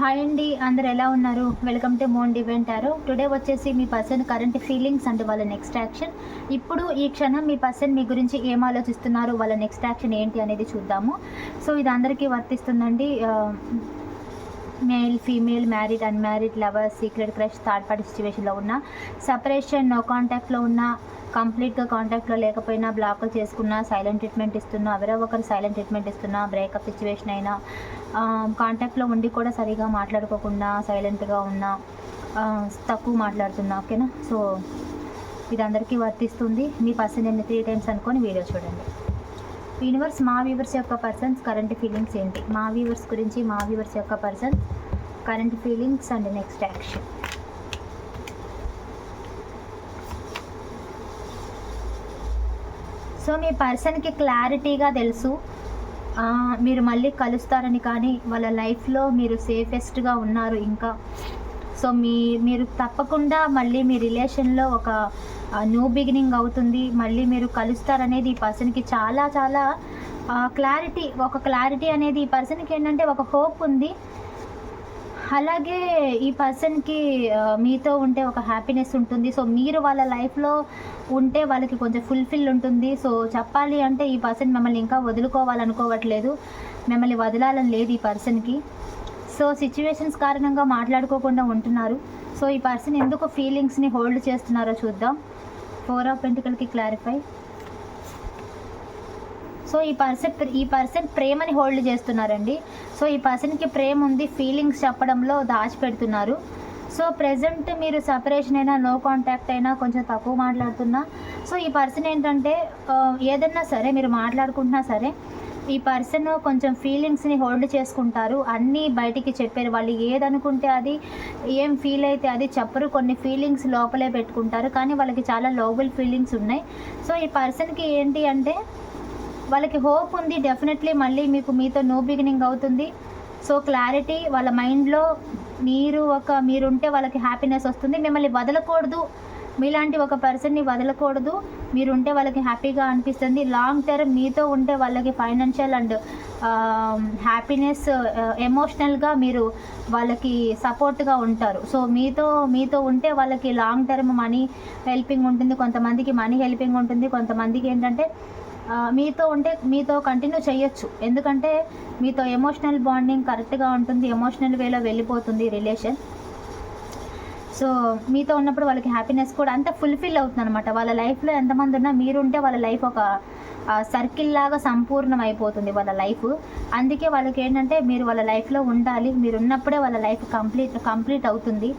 Hi అండి అందరు ఎలా ఉన్నారు? వెల్కమ్ టు మోన్ డివెంట్ ఆరో టుడే వచ్చేసి మీ పర్సన్ కరెంట్ ఫీలింగ్స్ అండ్ వాళ్ళ నెక్స్ట్ యాక్షన్ ఇప్పుడు ఈ క్షణం మీ పర్సన్ మీ గురించి ఏం ఆలోచిస్తున్నారు? వాళ్ళ నెక్స్ట్ యాక్షన్ ఏంటి అనేది చూద్దాము. సో ఇది అందరికీ వర్తిస్తుందండి. Male female married unmarried lover secret crush third party సిచ్యువేషన్లో ఉన్న సపరేషన్ నో కాంటాక్ట్లో ఉన్న కంప్లీట్గా కాంటాక్ట్లో లేకపోయినా బ్లాక్లు చేసుకున్నా సైలెంట్ ట్రీట్మెంట్ ఇస్తున్నా ఎవరో ఒకరు సైలెంట్ ట్రీట్మెంట్ ఇస్తున్నా బ్రేకప్ సిచ్యువేషన్ అయినా కాంటాక్ట్లో ఉండి కూడా సరిగా మాట్లాడుకోకుండా సైలెంట్గా ఉన్నా తక్కువ మాట్లాడుతున్నా ఓకేనా? సో ఇది అందరికీ వర్తిస్తుంది. మీ పర్సన్ ఎన్ని త్రీ టైమ్స్ అనుకొని వీడియో చూడండి. యూనివర్స్ మా వ్యూవర్స్ యొక్క పర్సన్స్ కరెంట్ ఫీలింగ్స్ ఏంటి? మా వ్యూవర్స్ గురించి మా వ్యూవర్స్ యొక్క persons current feelings and next action so మీ పర్సన్కి క్లారిటీగా తెలుసు. మీరు మళ్ళీ కలుస్తారని కానీ వాళ్ళ లైఫ్లో మీరు సేఫెస్ట్గా ఉన్నారు ఇంకా. సో మీ మీరు తప్పకుండా మళ్ళీ మీ రిలేషన్లో ఒక న్యూ బిగినింగ్ అవుతుంది. మళ్ళీ మీరు కలుస్తారనేది ఈ పర్సన్కి చాలా చాలా క్లారిటీ ఒక క్లారిటీ అనేది ఈ పర్సన్కి ఏంటంటే ఒక హోప్ ఉంది. అలాగే ఈ పర్సన్కి మీతో ఉంటే ఒక హ్యాపీనెస్ ఉంటుంది. సో మీరు వాళ్ళ లైఫ్లో ఉంటే వాళ్ళకి కొంచెం ఫుల్ఫిల్ ఉంటుంది. సో చెప్పాలి అంటే ఈ పర్సన్ మిమ్మల్ని ఇంకా వదులుకోవాలనుకోవట్లేదు. మిమ్మల్ని వదలాలని లేదు ఈ పర్సన్కి. సో సిచ్యువేషన్స్ కారణంగా మాట్లాడుకోకుండా ఉంటున్నారు. సో ఈ పర్సన్ ఎందుకు ఫీలింగ్స్ని హోల్డ్ చేస్తున్నారో చూద్దాం. ఫోర్ ఆఫ్ పెంటికల్కి క్లారిఫై. సో ఈ పర్సన్ ఈ పర్సన్ ప్రేమని హోల్డ్ చేస్తున్నారండి. సో ఈ పర్సన్కి ప్రేమ ఉంది ఫీలింగ్స్ చెప్పడంలో దాచిపెడుతున్నారు. సో ప్రజెంట్ మీరు సపరేషన్ అయినా నో కాంటాక్ట్ అయినా కొంచెం తక్కువ మాట్లాడుతున్నా. సో ఈ పర్సన్ ఏంటంటే ఏదన్నా సరే మీరు మాట్లాడుకుంటున్నా సరే ఈ పర్సన్ కొంచెం ఫీలింగ్స్ని హోల్డ్ చేసుకుంటారు. అన్నీ బయటికి చెప్పారు. వాళ్ళు ఏదనుకుంటే అది ఏం ఫీల్ అయితే అది చెప్పరు. కొన్ని ఫీలింగ్స్ లోపలే పెట్టుకుంటారు. కానీ వాళ్ళకి చాలా లోబుల్ ఫీలింగ్స్ ఉన్నాయి. సో ఈ పర్సన్కి ఏంటి అంటే వాళ్ళకి హోప్ ఉంది డెఫినెట్లీ మళ్ళీ మీకు మీతో నో బిగినింగ్ అవుతుంది. సో క్లారిటీ వాళ్ళ మైండ్లో మీరు ఒక మీరుంటే వాళ్ళకి హ్యాపీనెస్ వస్తుంది. మిమ్మల్ని వదలకూడదు. మీలాంటి ఒక పర్సన్ని వదలకూడదు. మీరుంటే వాళ్ళకి హ్యాపీగా అనిపిస్తుంది. లాంగ్ టర్మ్ మీతో ఉంటే వాళ్ళకి ఫైనాన్షియల్ అండ్ హ్యాపీనెస్ ఎమోషనల్గా మీరు వాళ్ళకి సపోర్ట్గా ఉంటారు. సో మీతో మీతో ఉంటే వాళ్ళకి లాంగ్ టర్మ్ మనీ హెల్పింగ్ ఉంటుంది. కొంతమందికి మనీ హెల్పింగ్ ఉంటుంది. కొంతమందికి ఏంటంటే మీతో ఉంటే మీతో కంటిన్యూ చేయొచ్చు. ఎందుకంటే మీతో ఎమోషనల్ బాండింగ్ కరెక్ట్గా ఉంటుంది. ఎమోషనల్ వేలో వెళ్ళిపోతుంది రిలేషన్ సో మీతో ఉన్నప్పుడు వాళ్ళకి హ్యాపీనెస్ కూడా అంత ఫుల్ఫిల్ అవుతుంది అనమాట వాళ్ళ లైఫ్లో ఎంతమంది ఉన్నా మీరుంటే వాళ్ళ లైఫ్ ఒక సర్కిల్ లాగా సంపూర్ణం అయిపోతుంది వాళ్ళ లైఫ్ అందుకే వాళ్ళకి ఏంటంటే మీరు వాళ్ళ లైఫ్లో ఉండాలి. మీరు ఉన్నప్పుడే వాళ్ళ లైఫ్ కంప్లీట్ కంప్లీట్ అవుతుంది.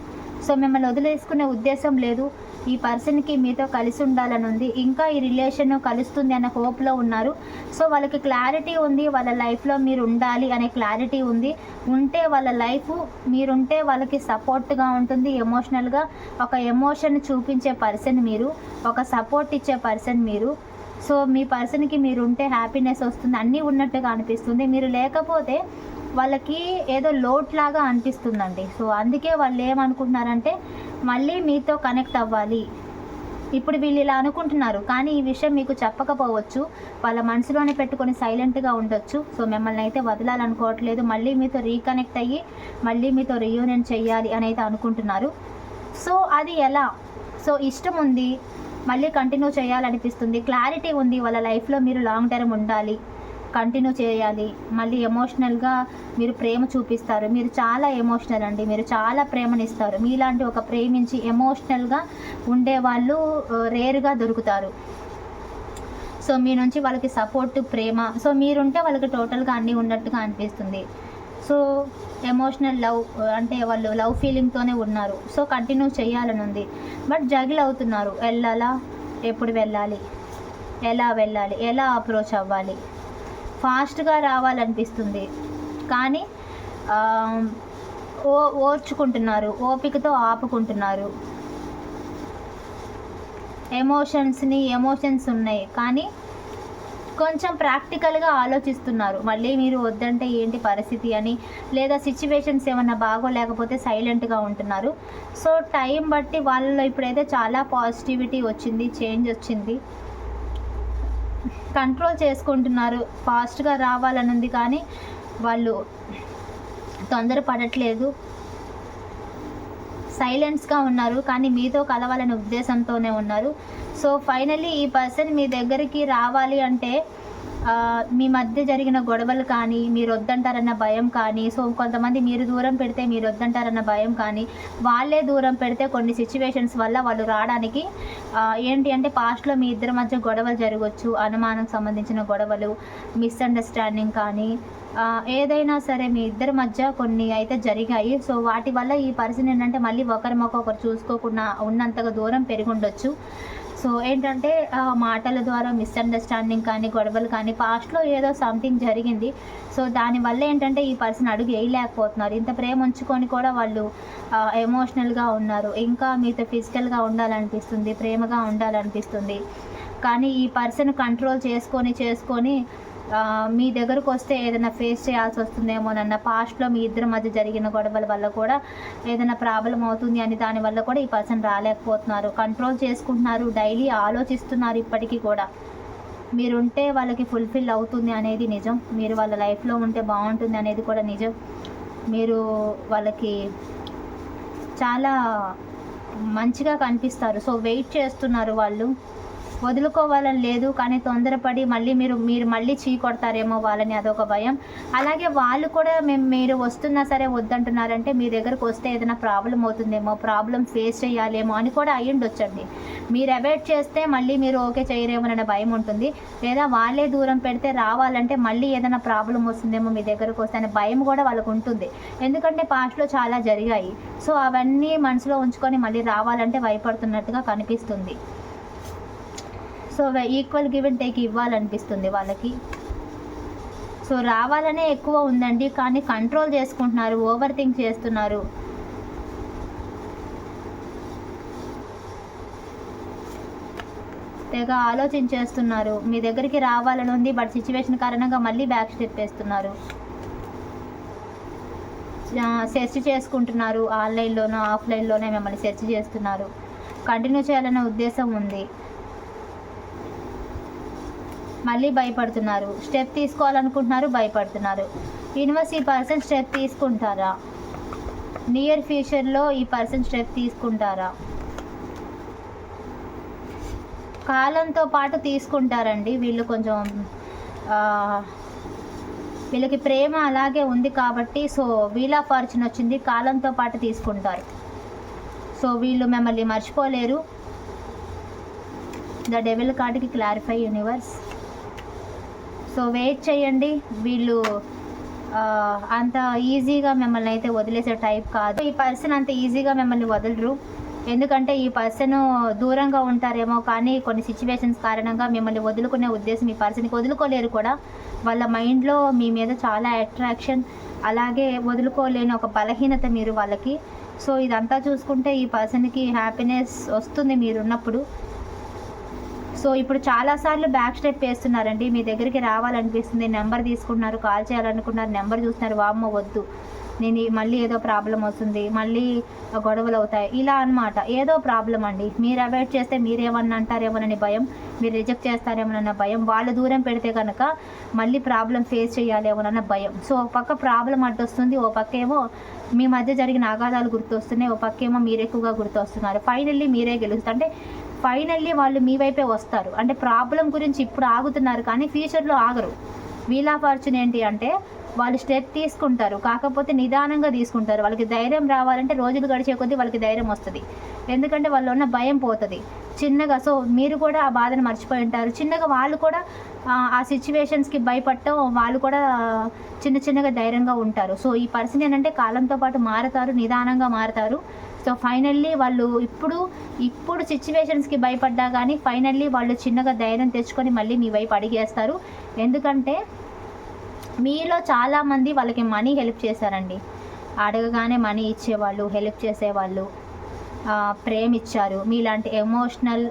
సో మిమ్మల్ని వదిలేసుకునే ఉద్దేశం లేదు. ఈ పర్సన్కి మీతో కలిసి ఉండాలని ఉంది. ఇంకా ఈ రిలేషన్ కలుస్తుంది అనే హోప్లో ఉన్నారు. సో వాళ్ళకి క్లారిటీ ఉంది. వాళ్ళ లైఫ్లో మీరు ఉండాలి అనే క్లారిటీ ఉంది. ఉంటే వాళ్ళ లైఫ్ మీరుంటే వాళ్ళకి సపోర్ట్గా ఉంటుంది. ఎమోషనల్గా ఒక ఎమోషన్ చూపించే పర్సన్ మీరు. ఒక సపోర్ట్ ఇచ్చే పర్సన్ మీరు. సో మీ పర్సన్కి మీరు ఉంటే హ్యాపీనెస్ వస్తుంది. అన్నీ ఉన్నట్టుగా అనిపిస్తుంది. మీరు లేకపోతే వాళ్ళకి ఏదో లోట్ లాగా అనిపిస్తుందండి. సో అందుకే వాళ్ళు ఏమనుకుంటున్నారంటే మళ్ళీ మీతో కనెక్ట్ అవ్వాలి. ఇప్పుడు వీళ్ళు ఇలా అనుకుంటున్నారు కానీ ఈ విషయం మీకు చెప్పకపోవచ్చు. వాళ్ళ మనసులోనే పెట్టుకొని సైలెంట్గా ఉండొచ్చు. సో మిమ్మల్ని అయితే వదలాలనుకోవట్లేదు. మళ్ళీ మీతో రీకనెక్ట్ అయ్యి మళ్ళీ మీతో రీయూనియన్ చేయాలి అని అయితే అనుకుంటున్నారు. సో అది ఎలా? సో ఇష్టం ఉంది మళ్ళీ కంటిన్యూ చేయాలనిపిస్తుంది. క్లారిటీ ఉంది వాళ్ళ లైఫ్లో మీరు లాంగ్ టర్మ్ ఉండాలి. కంటిన్యూ చేయాలి. మళ్ళీ ఎమోషనల్గా మీరు ప్రేమ చూపిస్తారు. మీరు చాలా ఎమోషనల్ అండి. మీరు చాలా ప్రేమనిస్తారు. మీలాంటి ఒక ప్రేమించి ఎమోషనల్గా ఉండే వాళ్ళు రేరుగా దొరుకుతారు. సో మీ నుంచి వాళ్ళకి సపోర్ట్ ప్రేమ సో మీరుంటే వాళ్ళకి టోటల్గా అన్నీ ఉన్నట్టుగా అనిపిస్తుంది. సో ఎమోషనల్ లవ్ అంటే వాళ్ళు లవ్ ఫీలింగ్తోనే ఉన్నారు. సో కంటిన్యూ చేయాలని ఉంది. బట్ జగిల్ అవుతున్నారు. వెళ్ళాలా? ఎప్పుడు వెళ్ళాలి? ఎలా వెళ్ళాలి? ఎలా అప్రోచ్ అవ్వాలి? ఫాస్ట్గా రావాలనిపిస్తుంది. కానీ ఓ ఓర్చుకుంటున్నారు ఓపికతో ఆపుకుంటున్నారు. ఎమోషన్స్ని ఎమోషన్స్ ఉన్నాయి. కానీ కొంచెం ప్రాక్టికల్గా ఆలోచిస్తున్నారు. మళ్ళీ మీరు వద్దంటే ఏంటి పరిస్థితి అని లేదా సిచ్యువేషన్స్ ఏమన్నా బాగోలేకపోతే సైలెంట్గా ఉంటున్నారు. సో టైం బట్టి వాళ్ళలో ఇప్పుడైతే చాలా పాజిటివిటీ వచ్చింది చేంజ్ వచ్చింది. కంట్రోల్ చేసుకుంటున్నారు. ఫాస్ట్గా రావాలని ఉంది కానీ వాళ్ళు తొందర పడట్లేదు సైలెన్స్గా ఉన్నారు. కానీ మీతో కలవాలనే ఉద్దేశంతోనే ఉన్నారు. సో ఫైనలీ ఈ పర్సన్ మీ దగ్గరికి రావాలి అంటే మీ మధ్య జరిగిన గొడవలు కానీ మీరు వద్దంటారన్న భయం కానీ సో కొంతమంది మీరు దూరం పెడితే మీరు వద్దంటారన్న భయం కానీ వాళ్ళే దూరం పెడితే కొన్ని సిచ్యువేషన్స్ వల్ల వాళ్ళు రావడానికి ఏంటి అంటే పాస్ట్లో మీ ఇద్దరి మధ్య గొడవలు జరగవచ్చు అనుమానం సంబంధించిన గొడవలు మిస్అండర్స్టాండింగ్ కానీ ఏదైనా సరే మీ ఇద్దరి మధ్య కొన్ని అయితే జరిగాయి. సో వాటి వల్ల ఈ పరిస్థితి ఏంటంటే మళ్ళీ ఒకరి మొక్క ఒకరు చూసుకోకుండా ఉన్నంతగా దూరం పెరిగి ఉండొచ్చు. సో ఏంటంటే మాటల ద్వారా మిస్అండర్స్టాండింగ్ కానీ గొడవలు కానీ పాస్ట్లో ఏదో సంథింగ్ జరిగింది. సో దానివల్ల ఏంటంటే ఈ పర్సన్ అడుగు వేయలేకపోతున్నారు. ఇంత ప్రేమ ఉంచుకొని కూడా వాళ్ళు ఎమోషనల్గా ఉన్నారు. ఇంకా మీతో ఫిజికల్గా ఉండాలనిపిస్తుంది ప్రేమగా ఉండాలనిపిస్తుంది. కానీ ఈ పర్సన్ కంట్రోల్ చేసుకొని చేసుకొని మీ దగ్గరకు వస్తే ఏదైనా ఫేస్ చేయాల్సి వస్తుందేమోనన్న పాస్ట్లో మీ ఇద్దరి మధ్య జరిగిన గొడవల వల్ల కూడా ఏదైనా ప్రాబ్లం అవుతుంది అని దానివల్ల కూడా ఈ పర్సన్ రాలేకపోతున్నారు. కంట్రోల్ చేసుకుంటున్నారు డైలీ ఆలోచిస్తున్నారు ఇప్పటికీ కూడా. మీరుంటే వాళ్ళకి ఫుల్ఫిల్ అవుతుంది అనేది నిజం. మీరు వాళ్ళ లైఫ్లో ఉంటే బాగుంటుంది అనేది కూడా నిజం. మీరు వాళ్ళకి చాలా మంచిగా కనిపిస్తారు. సో వెయిట్ చేస్తున్నారు వాళ్ళు. వదులుకోవాలని లేదు కానీ తొందరపడి మళ్ళీ మీరు మీరు మళ్ళీ చీ కొడతారేమో వాళ్ళని అదొక భయం. అలాగే వాళ్ళు కూడా మేము మీరు వస్తున్నా సరే వద్దంటున్నారంటే మీ దగ్గరకు వస్తే ఏదైనా ప్రాబ్లం అవుతుందేమో ప్రాబ్లం ఫేస్ చేయాలేమో అని కూడా అయ్యుండొచ్చండి. మీరు అవాయిడ్ చేస్తే మళ్ళీ మీరు ఓకే చేయరేమోనన్న భయం ఉంటుంది. లేదా వాళ్ళే దూరం పెడితే రావాలంటే మళ్ళీ ఏదైనా ప్రాబ్లం వస్తుందేమో మీ దగ్గరకు వస్తే అనే భయం కూడా వాళ్ళకు ఉంటుంది. ఎందుకంటే పాస్ట్లో చాలా జరిగాయి. సో అవన్నీ మనసులో ఉంచుకొని మళ్ళీ రావాలంటే భయపడుతున్నట్టుగా కనిపిస్తుంది. So equal give and take ఇవ్వాలనిపిస్తుంది వాళ్ళకి. సో రావాలనే ఎక్కువ ఉందండి కానీ కంట్రోల్ చేసుకుంటున్నారు ఓవర్ థింక్ చేస్తున్నారు. తెగ ఆలోచించేస్తున్నారు మీ దగ్గరికి రావాలని ఉంది బట్ సిచ్యువేషన్ కారణంగా మళ్ళీ బ్యాక్ స్టెప్ వేస్తున్నారు. సెర్చ్ చేసుకుంటున్నారు ఆన్లైన్లోనో ఆఫ్లైన్లోనే మిమ్మల్ని సెర్చ్ చేస్తున్నారు. కంటిన్యూ చేయాలనే ఉద్దేశం ఉంది. మళ్ళీ భయపడుతున్నారు. స్టెప్ తీసుకోవాలనుకుంటున్నారు భయపడుతున్నారు. యూనివర్స్ ఈ పర్సన్ స్టెప్ తీసుకుంటారా? నియర్ ఫ్యూచర్లో ఈ పర్సన్ స్టెప్ తీసుకుంటారా? కాలంతో పాటు తీసుకుంటారండి. వీళ్ళు కొంచెం వీళ్ళకి ప్రేమ అలాగే ఉంది కాబట్టి సో వీల్ ఆఫ్ ఫార్చ్యూన్ వచ్చింది. కాలంతో పాటు తీసుకుంటారు. సో వీళ్ళు మిమ్మల్ని మర్చిపోలేరు. ద డెవిల్ కార్డ్కి క్లారిఫై యూనివర్స్. సో వెయిట్ చేయండి. వీళ్ళు అంత ఈజీగా మిమ్మల్ని అయితే వదిలేసే టైప్ కాదు. ఈ పర్సన్ అంత ఈజీగా మిమ్మల్ని వదలరు. ఎందుకంటే ఈ పర్సన్ దూరంగా ఉంటారేమో కానీ కొన్ని సిచ్యువేషన్స్ కారణంగా మిమ్మల్ని వదులుకునే ఉద్దేశం ఈ పర్సన్కి వదులుకోలేరు కూడా. వాళ్ళ మైండ్లో మీ మీద చాలా అట్రాక్షన్ అలాగే వదులుకోలేని ఒక బలహీనత మీరు వాళ్ళకి. సో ఇదంతా చూసుకుంటే ఈ పర్సన్కి హ్యాపీనెస్ వస్తుంది మీరున్నప్పుడు. సో ఇప్పుడు చాలాసార్లు బ్యాక్ స్టెప్ వేస్తున్నారండి. మీ దగ్గరికి రావాలనిపిస్తుంది. నెంబర్ తీసుకుంటున్నారు కాల్ చేయాలనుకున్నారు నెంబర్ చూస్తున్నారు. వామ్మ వద్దు. నేను మళ్ళీ ఏదో ప్రాబ్లం వస్తుంది. మళ్ళీ గొడవలు అవుతాయి. ఇలా అన్నమాట. ఏదో ప్రాబ్లం అండి. మీరు అవాయిడ్ చేస్తే మీరేమన్నా అంటారేమోనని భయం. మీరు రిజెక్ట్ చేస్తారేమోనన్న భయం. వాళ్ళు దూరం పెడితే కనుక మళ్ళీ ప్రాబ్లం ఫేస్ చేయాలేమోనన్న భయం. సో ఒక పక్క ప్రాబ్లం అడ్డొస్తుంది ఓ పక్క ఏమో మీ మధ్య జరిగిన ఆఘాతాలు గుర్తొస్తున్నాయి. ఓ పక్క ఏమో మీరు ఎక్కువగా గుర్తొస్తున్నారు. ఫైనల్లీ మీరే గెలుస్తారు. అంటే ఫైనల్లీ వాళ్ళు మీ వైపే వస్తారు. అంటే ప్రాబ్లం గురించి ఇప్పుడు ఆగుతున్నారు కానీ ఫ్యూచర్లో ఆగరు. వీల్ ఆఫ్ ఫార్చ్యూన్ ఏంటి అంటే వాళ్ళు స్టెప్ తీసుకుంటారు. కాకపోతే నిదానంగా తీసుకుంటారు. వాళ్ళకి ధైర్యం రావాలంటే రోజులు గడిచే కొద్దీ వాళ్ళకి ధైర్యం వస్తుంది. ఎందుకంటే వాళ్ళు ఉన్న భయం పోతుంది. చిన్నగా సో మీరు కూడా ఆ బాధను మర్చిపోయి ఉంటారు. చిన్నగా వాళ్ళు కూడా ఆ, సిచ్యువేషన్స్కి భయపడటం వాళ్ళు కూడా చిన్న చిన్నగా ధైర్యంగా ఉంటారు. సో ఈ పర్సన్ ఏంటంటే కాలంతో పాటు మారతారు నిదానంగా మారుతారు. సో ఫైనల్లీ వాళ్ళు ఇప్పుడు ఇప్పుడు సిచ్యువేషన్స్కి భయపడ్డా కానీ ఫైనల్లీ వాళ్ళు చిన్నగా ధైర్యం తెచ్చుకొని మళ్ళీ మీ వైపు అడిగేస్తారు. ఎందుకంటే మీలో చాలామంది వాళ్ళకి మనీ హెల్ప్ చేశారండి. అడగగానే మనీ ఇచ్చేవాళ్ళు హెల్ప్ చేసేవాళ్ళు ప్రేమ ఇచ్చారు మీలాంటి ఎమోషనల్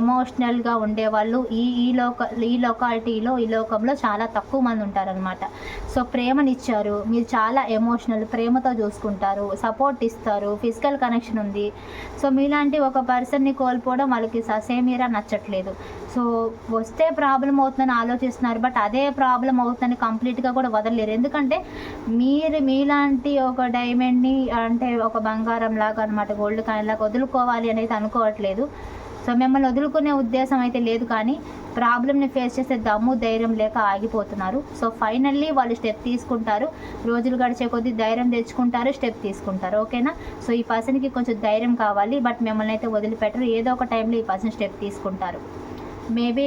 ఎమోషనల్గా ఉండేవాళ్ళు. ఈ ఈ లోక ఈ లొకాలిటీలో ఈ లోకంలో చాలా తక్కువ మంది ఉంటారనమాట సో ప్రేమనిచ్చారు. మీరు చాలా ఎమోషనల్ ప్రేమతో చూసుకుంటారు. సపోర్ట్ ఇస్తారు. ఫిజికల్ కనెక్షన్ ఉంది. సో మీలాంటి ఒక పర్సన్ని కోల్పోవడం వాళ్ళకి ససేమీరా నచ్చట్లేదు. సో వస్తే ప్రాబ్లం అవుతుందని ఆలోచిస్తున్నారు బట్ అదే ప్రాబ్లం అవుతుందని కంప్లీట్గా కూడా వదలలేరు. ఎందుకంటే మీరు మీలాంటి ఒక డైమండ్ని అంటే ఒక బంగారం లాగా అనమాట గోల్డ్ కాయిన్ లాగా వదులుకోవాలి అనేది అనుకోవట్లేదు. సో మిమ్మల్ని వదులుకునే ఉద్దేశం అయితే లేదు కానీ ప్రాబ్లమ్ని ఫేస్ చేసే దమ్ము ధైర్యం లేక ఆగిపోతున్నారు. సో ఫైనల్లీ వాళ్ళు స్టెప్ తీసుకుంటారు. రోజులు గడిచే కొద్దీ ధైర్యం తెచ్చుకుంటారు స్టెప్ తీసుకుంటారు. ఓకేనా? సో ఈ పర్సన్కి కొంచెం ధైర్యం కావాలి. బట్ మిమ్మల్ని అయితే వదిలిపెట్టరు. ఏదో ఒక టైంలో ఈ పర్సన్ స్టెప్ తీసుకుంటారు. మేబీ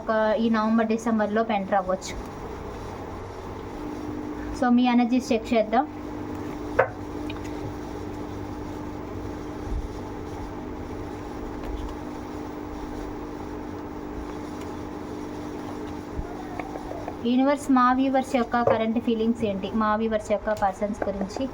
ఒక ఈ నవంబర్ డిసెంబర్లో ఎంటర్ అవ్వచ్చు సో మీ ఎనర్జీస్ చెక్ చేద్దాం. యూనివర్స్ మా వ్యూవర్స్ యొక్క కరెంట్ ఫీలింగ్స్ ఏంటి? మా వ్యూవర్స్ యొక్క పర్సన్స్ గురించి.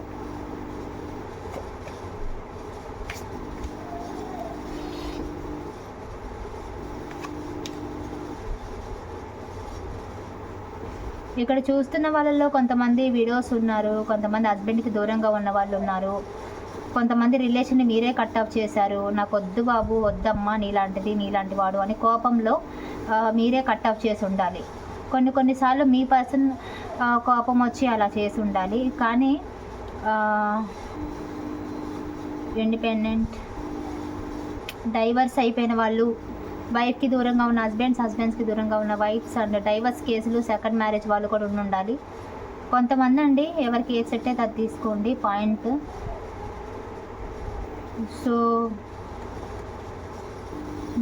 ఇక్కడ చూస్తున్న వాళ్ళల్లో కొంతమంది వీడియోస్ ఉన్నారు. కొంతమంది హస్బెండ్కి దూరంగా ఉన్న వాళ్ళు ఉన్నారు. కొంతమంది రిలేషన్ని మీరే కట్ ఆఫ్ చేశారు. నాకు వద్దు బాబు వద్దమ్మా నీలాంటిది నీలాంటి వాడు అని కోపంలో మీరే కట్ ఆఫ్ చేసి ఉండాలి. కొన్ని కొన్నిసార్లు మీ పర్సన్ కోపం వచ్చి అలా చేసి ఉండాలి. కానీ ఇండిపెండెంట్ డైవర్స్ అయిపోయిన వాళ్ళు వైఫ్కి దూరంగా ఉన్న హస్బెండ్స్ హస్బెండ్స్కి దూరంగా ఉన్న వైఫ్స్ అండ్ డైవర్స్ కేసులు సెకండ్ మ్యారేజ్ వాళ్ళు కూడా ఉండి ఉండాలి. కొంతమంది అండి ఎవరికి ఏ సెట్ అయితే అది తీసుకోండి పాయింట్ సో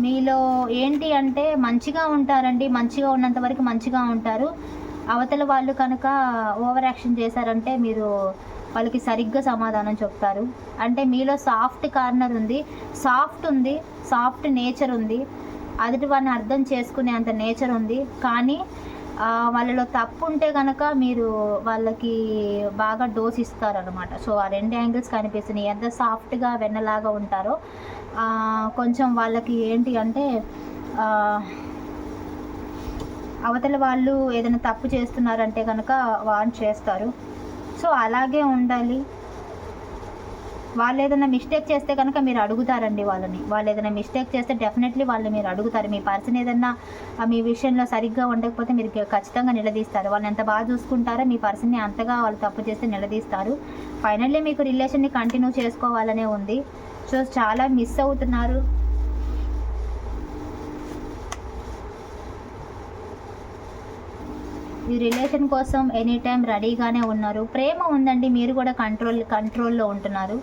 మీలో ఏంటి అంటే మంచిగా ఉంటారండి మంచిగా ఉన్నంత వరకు మంచిగా ఉంటారు. అవతల వాళ్ళు కనుక ఓవర్ యాక్షన్ చేశారంటే మీరు వాళ్ళకి సరిగ్గా సమాధానం చెప్తారు. అంటే మీలో సాఫ్ట్ కార్నర్ ఉంది సాఫ్ట్ ఉంది సాఫ్ట్ నేచర్ ఉంది. అదుటి వారిని అర్థం చేసుకునే అంత నేచర్ ఉంది. కానీ వాళ్ళలో తప్పు ఉంటే కనుక మీరు వాళ్ళకి బాగా డోస్ ఇస్తారనమాట సో ఆ రెండు యాంగిల్స్ కనిపిస్తున్నాయి. ఎంత సాఫ్ట్గా వెన్నలాగా ఉంటారో కొంచెం వాళ్ళకి ఏంటి అంటే అవతల వాళ్ళు ఏదైనా తప్పు చేస్తున్నారంటే కనుక వాన్ చేస్తారు. సో అలాగే ఉండాలి. వాళ్ళు ఏదైనా మిస్టేక్ చేస్తే కనుక మీరు అడుగుతారండి వాళ్ళని. వాళ్ళు ఏదైనా మిస్టేక్ చేస్తే డెఫినెట్లీ వాళ్ళు మీరు అడుగుతారు. మీ పర్సన్ ఏదైనా మీ విషయంలో సరిగ్గా ఉండకపోతే మీరు ఖచ్చితంగా నిలదీస్తారు. వాళ్ళని ఎంత బాగా చూసుకుంటారో మీ పర్సన్ని అంతగా వాళ్ళు తప్పు చేస్తే నిలదీస్తారు. ఫైనల్లీ మీకు రిలేషన్ని కంటిన్యూ చేసుకోవాలనే ఉంది. సో చాలా మిస్ అవుతున్నారు. ఈ రిలేషన్ కోసం ఎనీ టైం రెడీగానే ఉన్నారు. ప్రేమ ఉందండి. మీరు కూడా కంట్రోల్ కంట్రోల్లో ఉంటున్నారు.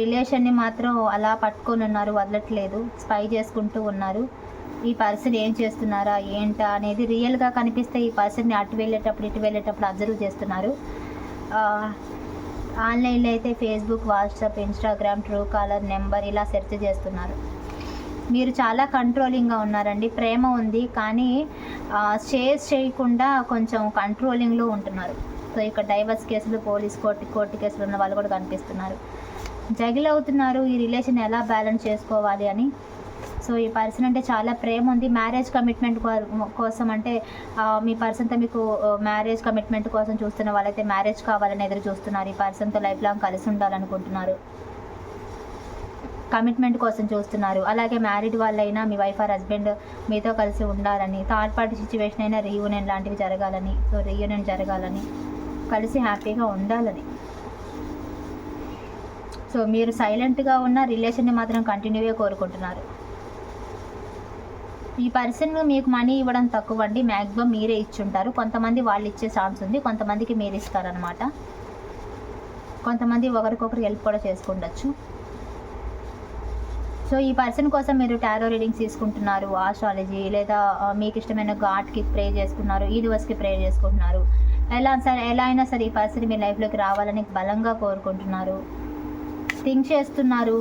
రిలేషన్ని మాత్రం అలా పట్టుకొని ఉన్నారు వదలట్లేదు. స్పై చేసుకుంటూ ఉన్నారు. ఈ పర్సన్ ఏం చేస్తున్నారా ఏంటా అనేది రియల్గా కనిపిస్తే ఈ పర్సన్ని అటు వెళ్ళేటప్పుడు ఇటు వెళ్ళేటప్పుడు అబ్జర్వ్ చేస్తున్నారు. ఆన్లైన్లో అయితే Facebook WhatsApp Instagram true caller number ఇలా సెర్చ్ చేస్తున్నారు. మీరు చాలా కంట్రోలింగ్గా ఉన్నారండి. ప్రేమ ఉంది కానీ షేర్స్ చేయకుండా కొంచెం కంట్రోలింగ్లో ఉంటున్నారు. సో ఇక్కడ డైవర్స్ కేసులు పోలీస్ కోర్టు కోర్టు కేసులు ఉన్న వాళ్ళు కూడా కనిపిస్తున్నారు. జగిల్ అవుతున్నారు ఈ రిలేషన్ ఎలా బ్యాలెన్స్ చేసుకోవాలి అని. సో ఈ పర్సన్ అంటే చాలా ప్రేమ ఉంది. మ్యారేజ్ కమిట్మెంట్ కోసం అంటే మీ పర్సన్తో మీకు మ్యారేజ్ కమిట్మెంట్ కోసం చూస్తున్న వాళ్ళైతే మ్యారేజ్ కావాలని ఎదురు చూస్తున్నారు. ఈ పర్సన్తో లైఫ్ లాంగ్ కలిసి ఉండాలనుకుంటున్నారు. కమిట్మెంట్ కోసం చూస్తున్నారు. అలాగే మ్యారీడ్ వాళ్ళైనా మీ వైఫ్ ఆర్ హస్బెండ్ మీతో కలిసి ఉండాలని థర్డ్ పార్టీ సిచ్యువేషన్ అయినా రీయూనియన్ లాంటివి జరగాలని సో రీయూనియన్ జరగాలని కలిసి హ్యాపీగా ఉండాలని. సో మీరు సైలెంట్గా ఉన్న రిలేషన్ని మాత్రం కంటిన్యూవే కోరుకుంటున్నారు. ఈ పర్సన్ మీకు మనీ ఇవ్వడం తక్కువ అండి మ్యాక్సిమం మీరే ఇచ్చుంటారు. కొంతమంది వాళ్ళు ఇచ్చే ఛాన్స్ ఉంది కొంతమందికి మీరు ఇస్తారనమాట కొంతమంది ఒకరికొకరు హెల్ప్ కూడా చేసుకుండొచ్చు. సో ఈ పర్సన్ కోసం మీరు టారో రీడింగ్స్ తీసుకుంటున్నారు ఆస్ట్రాలజీ లేదా మీకు ఇష్టమైన గాడ్కి ప్రే చేసుకున్నారు ఈదివస్కి ప్రే చేసుకుంటున్నారు. ఎలా సరే ఎలా అయినా సరే ఈ పర్సన్ మీ లైఫ్లోకి రావాలని బలంగా కోరుకుంటున్నారు. థింక్ చేస్తున్నారు.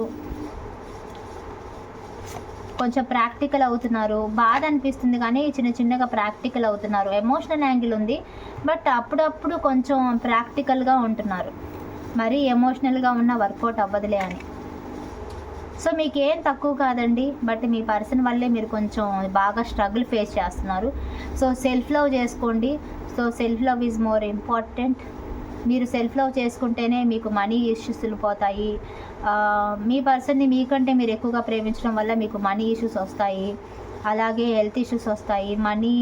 కొంచెం ప్రాక్టికల్ అవుతున్నారు. బాధ అనిపిస్తుంది కానీ చిన్న చిన్నగా ప్రాక్టికల్ అవుతున్నారు. ఎమోషనల్ యాంగిల్ ఉంది. బట్ అప్పుడప్పుడు కొంచెం ప్రాక్టికల్గా ఉంటున్నారు. మరీ ఎమోషనల్గా ఉన్న వర్కౌట్ అవ్వదులే అని. సో మీకు ఏం తక్కువ కాదండి. బట్ మీ పర్సన్ వల్లే మీరు కొంచెం బాగా స్ట్రగుల్ ఫేస్ చేస్తున్నారు. సో సెల్ఫ్ లవ్ చేసుకోండి. So self love is more important. మీరు సెల్ఫ్ లవ్ చేసుకుంటేనే మీకు మనీ ఇష్యూస్ పోతాయి. మీ పర్సన్ని మీకంటే మీరు ఎక్కువగా ప్రేమించడం వల్ల మీకు మనీ ఇష్యూస్ వస్తాయి. అలాగే హెల్త్ ఇష్యూస్ వస్తాయి. మనీ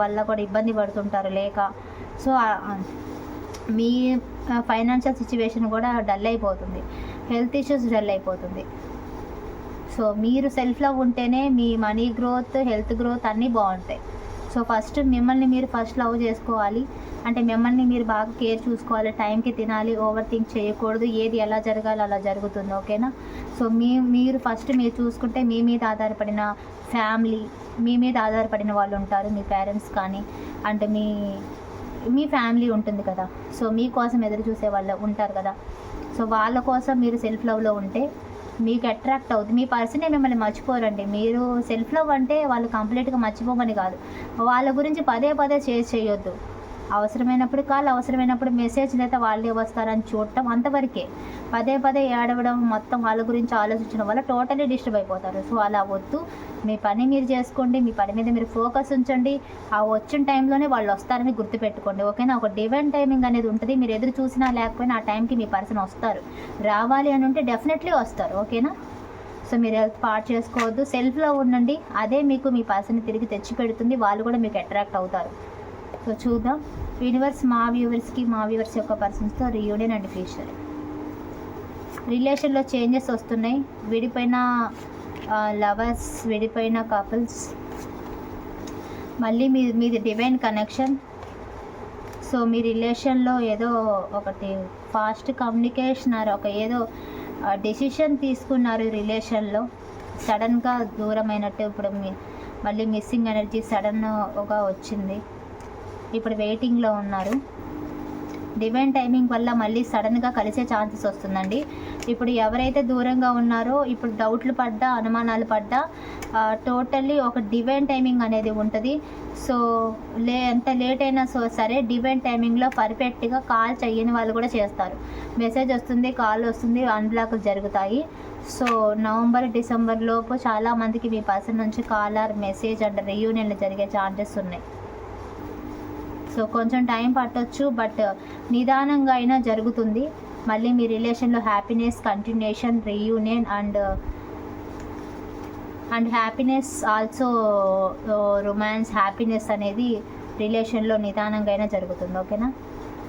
వల్ల కూడా ఇబ్బంది పడుతుంటారు లేక. సో మీ ఫైనాన్షియల్ సిచ్యువేషన్ కూడా డల్ అయిపోతుంది. హెల్త్ ఇష్యూస్ డల్ అయిపోతుంది. సో మీరు సెల్ఫ్ లవ్ ఉంటేనే మీ మనీ గ్రోత్ హెల్త్ గ్రోత్ అన్నీ బాగుంటాయి. సో ఫస్ట్ మిమ్మల్ని మీరు ఫస్ట్ లవ్ చేసుకోవాలి. అంటే మిమ్మల్ని మీరు బాగా కేర్ చూసుకోవాలి. టైంకి తినాలి ఓవర్ థింక్ చేయకూడదు. ఏది ఎలా జరగాలి అలా జరుగుతుంది. ఓకేనా? సో మీ మీరు ఫస్ట్ మీరు చూసుకుంటే మీ మీద ఆధారపడిన ఫ్యామిలీ మీ మీద ఆధారపడిన వాళ్ళు ఉంటారు. మీ పేరెంట్స్ కానీ అంటే మీ మీ ఫ్యామిలీ ఉంటుంది కదా. సో మీకోసం ఎదురు చూసే వాళ్ళు ఉంటారు కదా. సో వాళ్ళ కోసం మీరు సెల్ఫ్ లవ్లో ఉంటే మీకు అట్రాక్ట్ అవుతుంది మీ పర్సనే మిమ్మల్ని మర్చిపోరండి. మీరు సెల్ఫ్ లవ్ అంటే వాళ్ళు కంప్లీట్గా మర్చిపోమని కాదు. వాళ్ళ గురించి పదే పదే చేసి చేయొద్దు. అవసరమైనప్పుడు కాల్ అవసరమైనప్పుడు మెసేజ్ లేదా వాళ్ళే వస్తారని చూడటం అంతవరకే. పదే పదే ఏడవడం మొత్తం వాళ్ళ గురించి ఆలోచించడం వల్ల టోటలీ డిస్టర్బ్ అయిపోతారు. సో అలా వద్దు. మీ పని మీరు చేసుకోండి. మీ పని మీద మీరు ఫోకస్ ఉంచండి. ఆ వచ్చిన టైంలోనే వాళ్ళు వస్తారని గుర్తుపెట్టుకోండి. ఓకేనా? ఒక డివైన్ టైమింగ్ అనేది ఉంటుంది. మీరు ఎదురు చూసినా లేకపోయినా ఆ టైంకి మీ పర్సన్ వస్తారు. రావాలి అని ఉంటే డెఫినెట్లీ వస్తారు. ఓకేనా? సో మీరు హెల్త్ పార్ట్ చేసుకోవద్దు. సెల్ఫ్లో ఉండండి. అదే మీకు మీ పర్సన్ తిరిగి తెచ్చి పెడుతుంది వాళ్ళు కూడా మీకు అట్రాక్ట్ అవుతారు. సో చూద్దాం. యూనివర్స్ మా వ్యూవర్స్కి మా వ్యూవర్స్ యొక్క పర్సన్స్తో రీయూనియన్ అండ్ ఫ్యూచర్ రిలేషన్లో చేంజెస్ వస్తున్నాయి. విడిపోయిన లవర్స్ విడిపోయిన కపుల్స్ మళ్ళీ మీ మీది డివైన్ కనెక్షన్ సో మీ రిలేషన్లో ఏదో ఒకటి ఫాస్ట్ కమ్యూనికేషన్ ఒక ఏదో డెసిషన్ తీసుకున్నారు రిలేషన్లో సడన్గా దూరమైనట్టు ఇప్పుడు మీ మళ్ళీ మిస్సింగ్ ఎనర్జీ సడన్ ఒక వచ్చింది. ఇప్పుడు వెయిటింగ్లో ఉన్నారు. డివైన్ టైమింగ్ వల్ల మళ్ళీ సడన్గా కలిసే ఛాన్సెస్ వస్తుందండి. ఇప్పుడు ఎవరైతే దూరంగా ఉన్నారో ఇప్పుడు డౌట్లు పడ్డా అనుమానాలు పడ్డా టోటల్లీ ఒక డివైన్ టైమింగ్ అనేది ఉంటుంది. సో లే ఎంత లేట్ అయినా సో సరే డివైన్ టైమింగ్లో పర్ఫెక్ట్గా కాల్ చేయని వాళ్ళు కూడా చేస్తారు. మెసేజ్ వస్తుంది కాల్ వస్తుంది అన్బ్లాక్ జరుగుతాయి. సో నవంబర్ డిసెంబర్ లోపు చాలా మందికి మీ పర్సన్ నుంచి కాల్ ఆర్ మెసేజ్ అండ్ రియూనియన్లు జరిగే ఛాన్సెస్ ఉన్నాయి. సో కొంచెం టైం పట్టొచ్చు బట్ నిదానంగా అయినా జరుగుతుంది. మళ్ళీ మీ రిలేషన్లో happiness continuation reunion and and happiness also romance happiness అనేది రిలేషన్లో నిదానంగా అయినా జరుగుతుంది. ఓకేనా?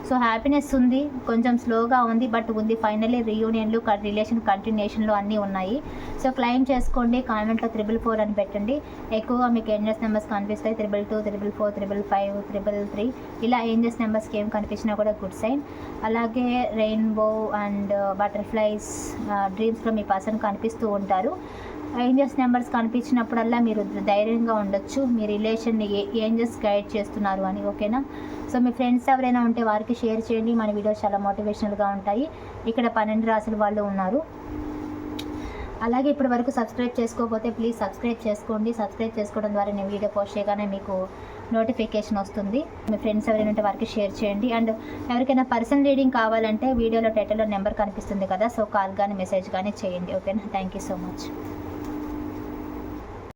సో హ్యాపీనెస్ ఉంది కొంచెం స్లోగా ఉంది బట్ ఉంది. ఫైనల్లీ రీయూనియన్లు రిలేషన్ కంటిన్యూషన్లు అన్నీ ఉన్నాయి. సో క్లైమ్ చేసుకోండి కామెంట్లో త్రిబుల్ ఫోర్ అని పెట్టండి. ఎక్కువగా మీకు ఏంజెస్ నెంబర్స్ కనిపిస్తాయి. Triple two triple four triple five triple three ఇలా ఏంజెస్ నెంబర్స్కి ఏం కనిపించినా కూడా గుడ్ సైన్ అలాగే రెయిన్బో అండ్ బటర్ఫ్లైస్ డ్రీమ్స్లో మీ పర్సన్ కనిపిస్తూ ఉంటారు. ఏంజెస్ నెంబర్స్ కనిపించినప్పుడల్లా మీరు ధైర్యంగా ఉండొచ్చు. మీ రిలేషన్ని ఏ గైడ్ చేస్తున్నారు అని ఓకేనా సో మీ ఫ్రెండ్స్ ఎవరైనా ఉంటే వారికి షేర్ చేయండి. మన వీడియోస్ చాలా మోటివేషనల్గా ఉంటాయి. ఇక్కడ పన్నెండు రాసుల వాళ్ళు ఉన్నారు. అలాగే ఇప్పటి వరకు సబ్స్క్రైబ్ చేసుకోకపోతే ప్లీజ్ సబ్స్క్రైబ్ చేసుకోండి. సబ్స్క్రైబ్ చేసుకోవడం ద్వారా నేను వీడియో పోస్ట్ చేయగానే మీకు నోటిఫికేషన్ వస్తుంది. మీ ఫ్రెండ్స్ ఎవరైనా ఉంటే వారికి షేర్ చేయండి. అండ్ ఎవరికైనా పర్సనల్ రీడింగ్ కావాలంటే వీడియోలో టైటిల్లో నెంబర్ కనిపిస్తుంది కదా సో కాల్ కానీ మెసేజ్ కానీ చేయండి. ఓకేనా? Thank you so much.